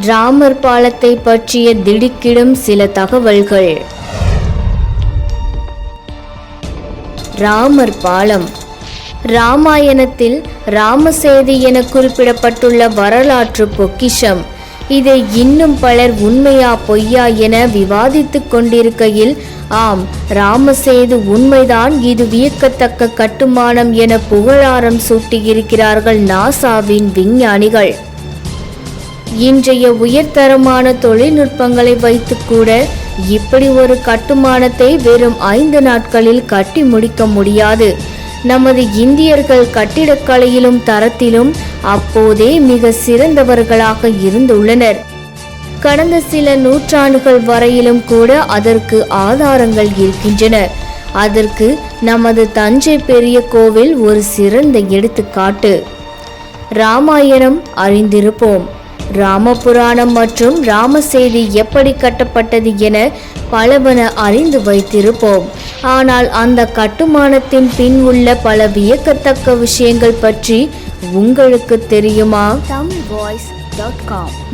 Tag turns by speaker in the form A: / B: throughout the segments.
A: ராமர் பாலத்தை பற்றிய திடுக்கிடும் சில தகவல்கள். ராமர் பாலம். ராமாயணத்தில் ராமசேது என குறிப்பிடப்பட்டுள்ள வரலாற்று பொக்கிஷம். இதை இன்னும் பலர் உண்மையா பொய்யா என விவாதித்துக் கொண்டிருக்கையில் ஆம் ராமசேது உண்மைதான் இது வியக்கத்தக்க கட்டுமானம் என புகழாரம் சூட்டியிருக்கிறார்கள் நாசாவின் விஞ்ஞானிகள். இன்றைய உயர்தரமான தொழில்நுட்பங்களை வைத்து கூட இப்படி ஒரு கட்டுமானத்தை வெறும் ஐந்து நாட்களில் கட்டி முடிக்க முடியாது. நமது இந்தியர்கள் கட்டிடக்கலையிலும் தரத்திலும் அப்போதே மிக சிறந்தவர்களாக இருந்துள்ளனர். கடந்த சில நூற்றாண்டுகள் வரையிலும் கூட அதற்கு ஆதாரங்கள் இருக்கின்றன. அதற்கு நமது தஞ்சை பெரிய கோவில் ஒரு சிறந்த எடுத்துக்காட்டு. ராமாயணம் அறிந்திருப்போம். ராமபுராணம் மற்றும் ராமசேதி எப்படி கட்டப்பட்டது என பலவன அறிந்து வைத்திருப்போம். ஆனால் அந்த கட்டுமானத்தின் பின் உள்ள பல வியக்கத்தக்க விஷயங்கள் பற்றி உங்களுக்கு தெரியுமா? தமிழ் வாய்ஸ்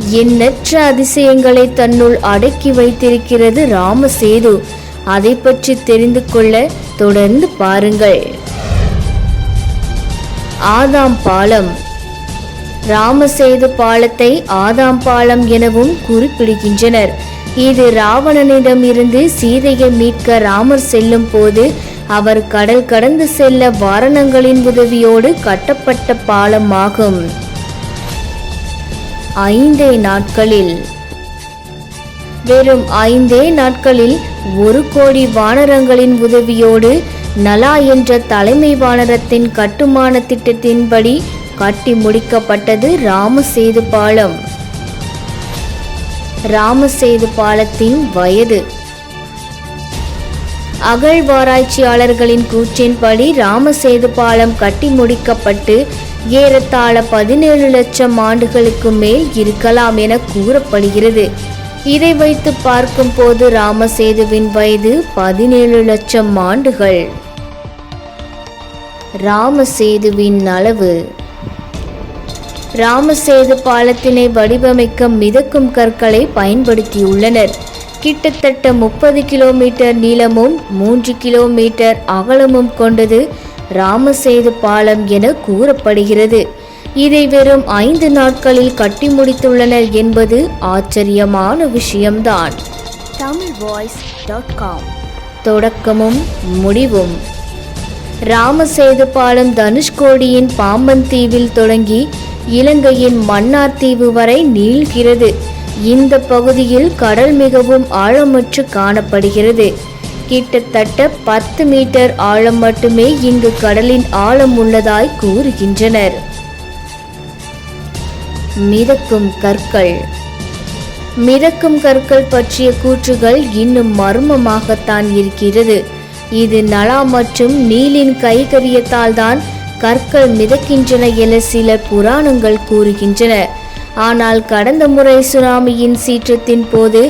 A: எண்ணற்ற அதிசயங்களை தன்னுள் அடக்கி வைத்திருக்கிறது ராமசேது. அதை பற்றி தெரிந்து கொள்ள தொடர்ந்து பாருங்கள். ஆதாம் பாலம். ராமசேது பாலத்தை ஆதாம் பாலம் எனவும் குறிப்பிடுகின்றனர். இது ராவணனிடம் இருந்து சீதையை மீட்க ராமர் செல்லும் போது அவர் கடல் கடந்து செல்ல வாரணங்களின் உதவியோடு கட்டப்பட்ட பாலம் ஆகும் ஐந்தே நாட்களில். வெறும் ஐந்தே நாட்களில் ஒரு கோடி வானரங்களின் உதவியோடு நலா என்ற தலைமை வானரத்தின் கட்டுமான திட்டத்தின்படி கட்டி முடிக்கப்பட்டது ராமசேது பாலம் ராமசேது பாலத்தின் வயது. அகழ்வாராய்ச்சியாளர்களின் கூற்றின்படி ராமசேது பாலம் கட்டி முடிக்கப்பட்டு ஏறத்தாழ பதினேழு லட்சம் ஆண்டுகளுக்கு மேல் இருக்கலாம் என கூறப்படுகிறது. இதை வைத்து பார்க்கும்போது ராமசேதுவின் வயது பதினேழு லட்சம் ஆண்டுகள். ராமசேதுவின் அளவு ராமசேது பாலத்தினை வடிவமைக்க மிதக்கும் கற்களை பயன்படுத்தியுள்ளனர். கிட்டத்தட்ட முப்பது கிலோமீட்டர் நீளமும் மூன்று கிலோமீட்டர் அகலமும் கொண்டது ராமசேது பாலம் என கூறப்படுகிறது. இதை வெறும் ஐந்து நாட்களில் கட்டி முடித்துள்ளனர் என்பது ஆச்சரியமான விஷயம்தான். Tamil voice dot com. தொடக்கமும் முடிவும். ராமசேது பாலம் தனுஷ்கோடியின் பாம்பன் தீவில் தொடங்கி இலங்கையின் மன்னார் தீவு வரை நீள்கிறது. இந்த பகுதியில் கடல் மிகவும் ஆழமற்று காணப்படுகிறது. கிட்டத்தட்ட பத்து மீட்டர் ஆழம் மட்டுமே இங்கு கடலின் ஆழம் உள்ளதாய் கூறுகின்றனர். மிதக்கும் கற்கள். மிதக்கும் கற்கள் பற்றிய கூற்றுகள் இன்னும் மர்மமாகத்தான் இருக்கிறது. இது நலா மற்றும் நீலின் கைகரியத்தால் தான் கற்கள் மிதக்கின்றன என சில புராணங்கள் கூறுகின்றன. ஆனால் கடந்த முறை சுனாமியின் சீற்றத்தின் போது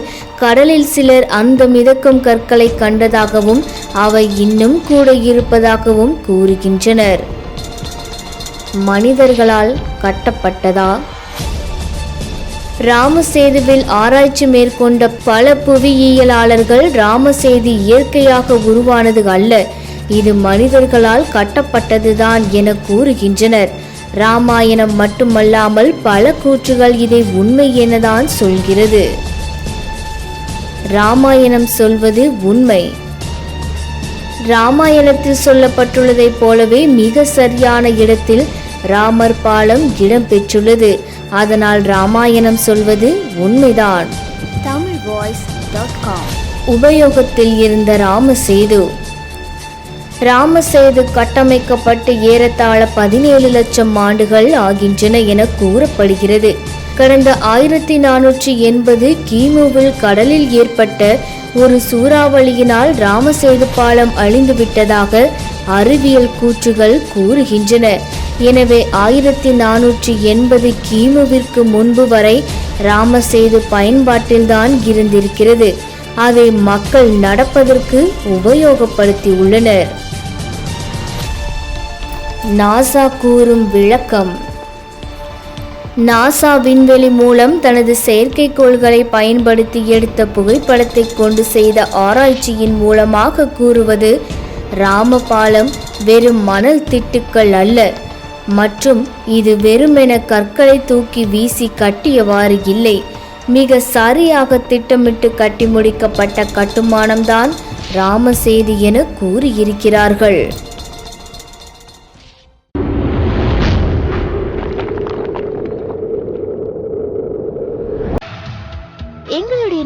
A: கடலில் சிலர் அந்த மிதக்கும் கற்களை கண்டதாகவும் அவை இன்னும் கூட இருப்பதாகவும் கூறுகின்றனர். மனிதர்களால் கட்டப்பட்டதா? ராமசேதுவில் ஆராய்ச்சி மேற்கொண்ட பல புவியியலாளர்கள் ராமசேது இயற்கையாக உருவானது அல்ல. இது மனிதர்களால் கட்டப்பட்டதுதான் என கூறுகின்றனர். ராமாயணம் மட்டுமல்லாமல் பல கூற்றுகள் இதை உண்மை எனதான் சொல்கிறது. ராமாயணம் சொல்வது உண்மை. ராமாயணத்தில் சொல்லப்பட்டுள்ளதைப் போலவே மிக சரியான இடத்தில் ராமர் பாலம் இடம் பெற்றுள்ளது அதனால் ராமாயணம் சொல்வது உண்மைதான். Tamil voice dot com. உபயோகத்தில் இருந்த ராமசேது ராமசேது கட்டமைக்கப்பட்டு ஏறத்தாழ பதினேழு லட்சம் ஆண்டுகள் ஆகின்றன என கூறப்படுகிறது. கடந்த ஆயிரத்தி நானூற்றி எண்பது கிமுவில் கடலில் ஏற்பட்ட ஒரு சூறாவளியினால் ராமசேது பாலம் அழிந்துவிட்டதாக அறிவியல் கூற்றுகள் கூறுகின்றன. எனவே ஆயிரத்தி நானூற்றி எண்பது கிமுவிற்கு முன்பு வரை ராமசேது பயன்பாட்டில்தான் இருந்திருக்கிறது. அதை மக்கள் நடப்பதற்கு உபயோகப்படுத்தி உள்ளனர் நாசா கூறும் விளக்கம். நாசா விண்வெளி மூலம் தனது செயற்கைக்கோள்களை பயன்படுத்தி எடுத்த புகைப்படத்தை கொண்டு செய்த ஆராய்ச்சியின் மூலமாக கூறுவது ராமபாலம் வெறும் மணல் திட்டுக்கள் அல்ல மற்றும் இது வெறுமென கற்களை தூக்கி வீசி கட்டியவாறு இல்லை. மிக சரியாக திட்டமிட்டு கட்டி முடிக்கப்பட்ட கட்டுமானம்தான் ராமசேது என கூறியிருக்கிறார்கள்.